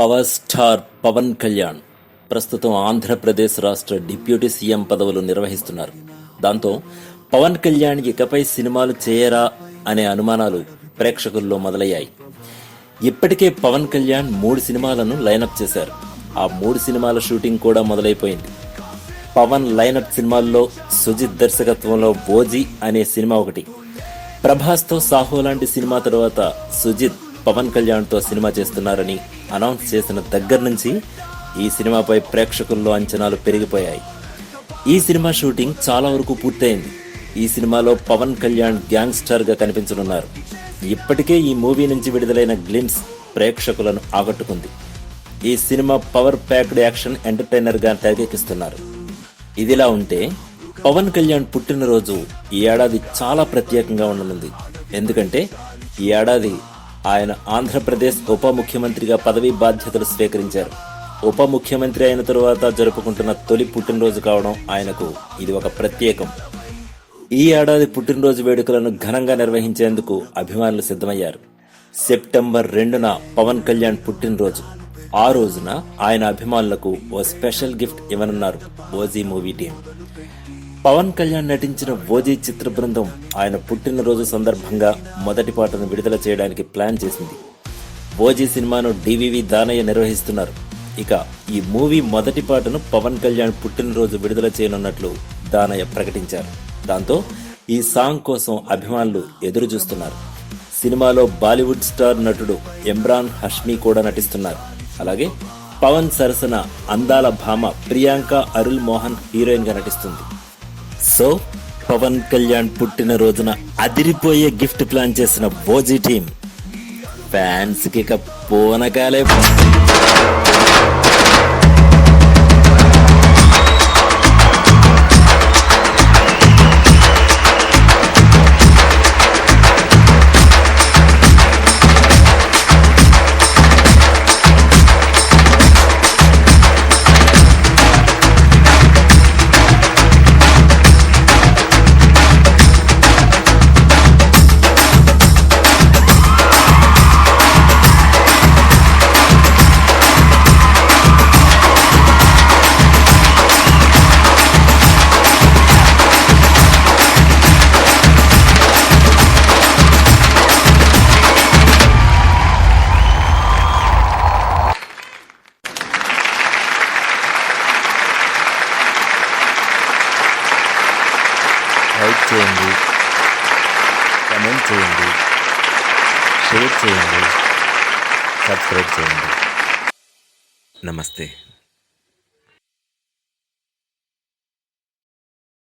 Power star Pawan Kalyan ప్రస్తుతం ఆంధ్రప్రదేశ్ రాష్ట్ర deputy CM పదవులు నిర్వహిస్తున్నారు. దాంతో పవన్ కళ్యాణ్ ఇకపై సినిమాలు చేయరా అనే అనుమానాలు ప్రేక్షకుల్లో మొదలయ్యాయి. ఇప్పటికే పవన్ కళ్యాణ్ మూడు సినిమాలను లైనప్ చేశారు. ఆ మూడు సినిమాల షూటింగ్ కూడా మొదలైపోయింది. పవన్ లైనప్ సినిమాల్లో సుజిత్ దర్శకత్వంలో ఓజీ అనే సినిమా ఒకటి. ప్రభాస్తో సాహో లాంటి సినిమా తర్వాత సుజిత్ పవన్ కళ్యాణ్తో సినిమా చేస్తున్నారని అనౌన్స్ చేసిన దగ్గర నుంచి ఈ సినిమాపై ప్రేక్షకుల్లో అంచనాలు పెరిగిపోయాయి. ఈ సినిమా షూటింగ్ చాలా వరకు పూర్తయింది. ఈ సినిమాలో పవన్ కళ్యాణ్ గ్యాంగ్స్టర్గా కనిపించనున్నారు. ఇప్పటికే ఈ మూవీ నుంచి విడుదలైన గ్లిమ్స్ ప్రేక్షకులను ఆకట్టుకుంది. ఈ సినిమా పవర్ ప్యాక్డ్ యాక్షన్ ఎంటర్టైనర్గా తెరకెక్కిస్తున్నారు. ఇదిలా ఉంటే పవన్ కళ్యాణ్ పుట్టినరోజు ఈ ఏడాది చాలా ప్రత్యేకంగా ఉండనుంది. ఎందుకంటే ఈ ఏడాది ఆయన ఆంధ్రప్రదేశ్ ఉప ముఖ్యమంత్రిగా పదవీ బాధ్యతలు స్వీకరించారు. ఉప ముఖ్యమంత్రి అయిన తరువాత జరుపుకుంటున్న తొలి పుట్టినరోజు కావడం ఆయనకు ఇది ఒక ప్రత్యేకం. ఈ ఏడాది పుట్టినరోజు వేడుకలను ఘనంగా నిర్వహించేందుకు అభిమానులు సిద్ధమయ్యారు. సెప్టెంబర్ రెండున పవన్ కళ్యాణ్ పుట్టినరోజు. ఆ రోజున ఆయన అభిమానులకు ఓ స్పెషల్ గిఫ్ట్ ఇవ్వనున్నారు OG movie team. Pawan Kalyan నటించిన ఓజీ చిత్ర బృందం ఆయన పుట్టినరోజు సందర్భంగా మొదటి పాటను విడుదల చేయడానికి ప్లాన్ చేసింది. ఓజీ సినిమాను డివివి దానయ్య నిర్వహిస్తున్నారు. ఇక ఈ మూవీ మొదటి పాటను పవన్ కళ్యాణ్ పుట్టినరోజు విడుదల చేయనున్నట్లు దానయ్య ప్రకటించారు. దాంతో ఈ సాంగ్ కోసం అభిమానులు ఎదురు చూస్తున్నారు సినిమాలో బాలీవుడ్ స్టార్ నటుడు ఇమ్రాన్ హష్మీ కూడా నటిస్తున్నారు. అలాగే పవన్ సరసన అందాల భామ ప్రియాంక అరుల్ మోహన్ హీరోయిన్గా నటిస్తుంది. సో పవన్ కళ్యాణ్ పుట్టిన రోజున అదిరిపోయే గిఫ్ట్ ప్లాన్ చేసిన బోజీ టీం ఫ్యాన్స్కి ఇక పూనకాలే. చేయండి కమెంట్ చేయండి. షేర్ చేయండి. సబ్స్క్రైబ్ చేయండి. నమస్తే.